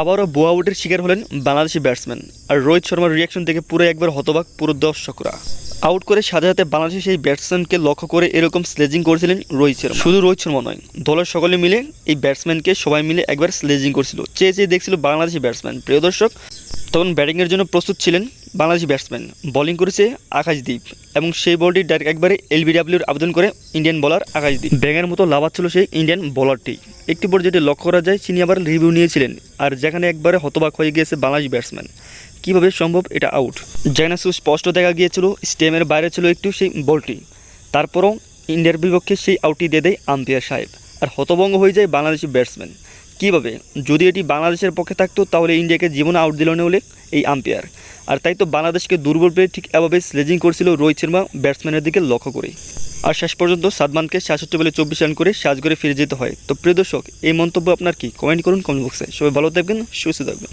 আবারও বোয়া আউটের শিকার হলেন বাংলাদেশি ব্যাটসম্যান। আর রোহিত শর্মার রিয়াকশন দেখে পুরো একবার হতবাক পুরো দর্শকরা। আউট করে সাথে সাথে বাংলাদেশি সেই ব্যাটসম্যানকে লক্ষ্য করে এরকম স্লেজিং করেছিলেন রোহিত শর্মা। শুধু রোহিত শর্মা নয়, দলের সকলে মিলে এই ব্যাটসম্যানকে সবাই মিলে একবার স্লেজিং করছিল। চেয়ে চেয়ে দেখছিল বাংলাদেশি ব্যাটসম্যান। প্রিয় দর্শক তখন ব্যাটিংয়ের জন্য প্রস্তুত ছিলেন বাংলাদেশি ব্যাটসম্যান। বোলিং করেছে আকাশদ্বীপ এবং সেই বলটি ডাইরেক্ট একবারে এলবিডাব্লিউর আবেদন করে ইন্ডিয়ান বোলার আকাশদ্বীপ ব্যাঙের মতো লাভাচ্ছিল সেই ইন্ডিয়ান বলারটি। একটি পর যেটি লক্ষ্য করা যায়, তিনি আবার রিভিউ নিয়েছিলেন আর যেখানে একবারে হতবাক হয়ে গিয়েছে বাংলাদেশি ব্যাটসম্যান। কীভাবে সম্ভব এটা আউট? যেখানে সুস্পষ্ট দেখা গিয়েছিল স্টেমের বাইরে ছিল একটু সেই বলটি। তারপরও ইন্ডিয়ার বিপক্ষে সেই আউটটি দিয়ে দেয় আম্পিয়ার সাহেব। আর হতভঙ্গ হয়ে যায় বাংলাদেশি ব্যাটসম্যান। কীভাবে? যদি এটি বাংলাদেশের পক্ষে থাকতো, তাহলে ইন্ডিয়াকে জীবনে আউট দিল না এই আম্পায়ার আর তাই তো বাংলাদেশকে দুর্বল পেয়ে ঠিক এভাবে স্লেজিং করছিল রোহিত শর্মা ব্যাটসম্যানের দিকে লক্ষ্য করে। আর শেষ পর্যন্ত সাদমানকে সাতষট্টি বলে চব্বিশ রান করে সাজ করে ফিরে যেতে হয়। তো প্রিয় দর্শক, এই মন্তব্য আপনার কি? কমেন্ট করুন কমেন্ট বক্সে সবাই ভালো থাকবেন, সুস্থ থাকবেন।